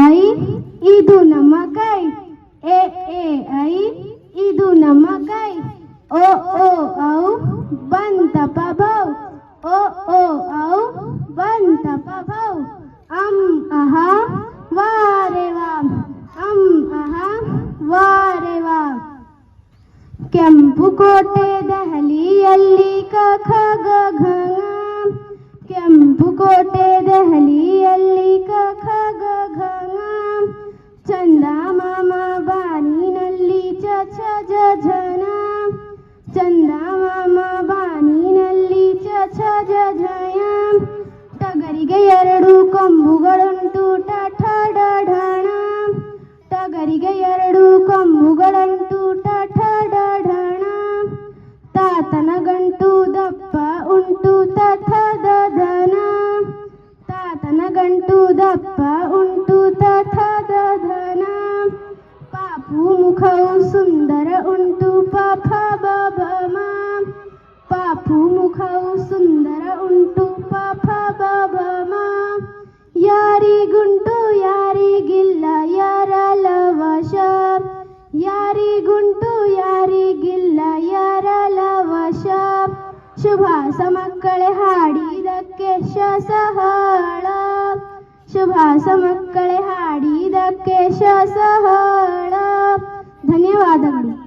ऐ ईदू नमकई ए ए ऐ ईदू नमकई ओ ओ औ बन तपभौ ओ ओ औ बन तपभौ अम अहा वारे वाम अम अहा वारे वाम ಕೆಂಪು ಕೋಟೆ ದೆಹಲಿಯಲ್ಲಿ ಕಖ ಗಘ ಕೆಂಪು ಕೋಟೆ ದೆಹಲಿಯಲ್ಲಿ చ నవ మవని నల్లి చ ఛ జ జయం ట గరిగే రెండు కంభులం టూటా ఠడ ఢణ ట గరిగే రెండు కంభులం టూటా ఠడ ఢణ తాతన గంటూ దప్పం ఉంటూ తతదధన తాతన గంటూ దప్పం ఉంటూ తతదధన పాపు ముఖౌ సుం ಭೂಮುಖವು ಸುಂದರ ಉಂಟು ಪಾಪ ಬಾಬ ಯಾರಿಗುಂಟು ಯಾರಿಗಿಲ್ಲ ಯಾರ ಲವಶ ಯಾರಿಗುಂಟು ಯಾರಿಗಿಲ್ಲ ಯಾರ ಲವಶ ಶುಭಾಸ ಮಕ್ಕಳೇ ಹಾಡಿದಕ್ಕೆ ಶಸಹಳ ಶುಭಾಸ ಮಕ್ಕಳೇ ಹಾಡಿದಕ್ಕೆ ಶಸಹಳ ಧನ್ಯವಾದಗಳು